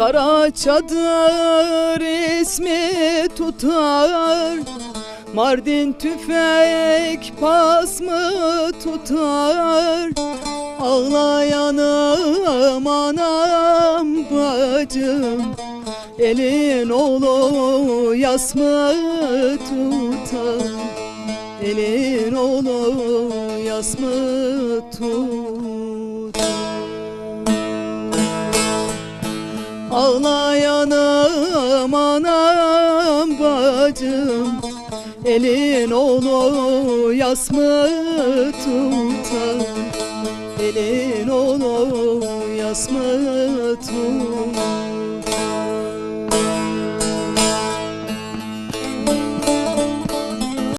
Kara çadır ismi tutar Mardin tüfek pas mı tutar? Ağlayanım anam bacım Elin oğlu yas mı tutar? Elin oğlu yas mı tutar Ağlayanım anam bacım. Elin oğlu yas mı tutar? Elin oğlu yas mı tutar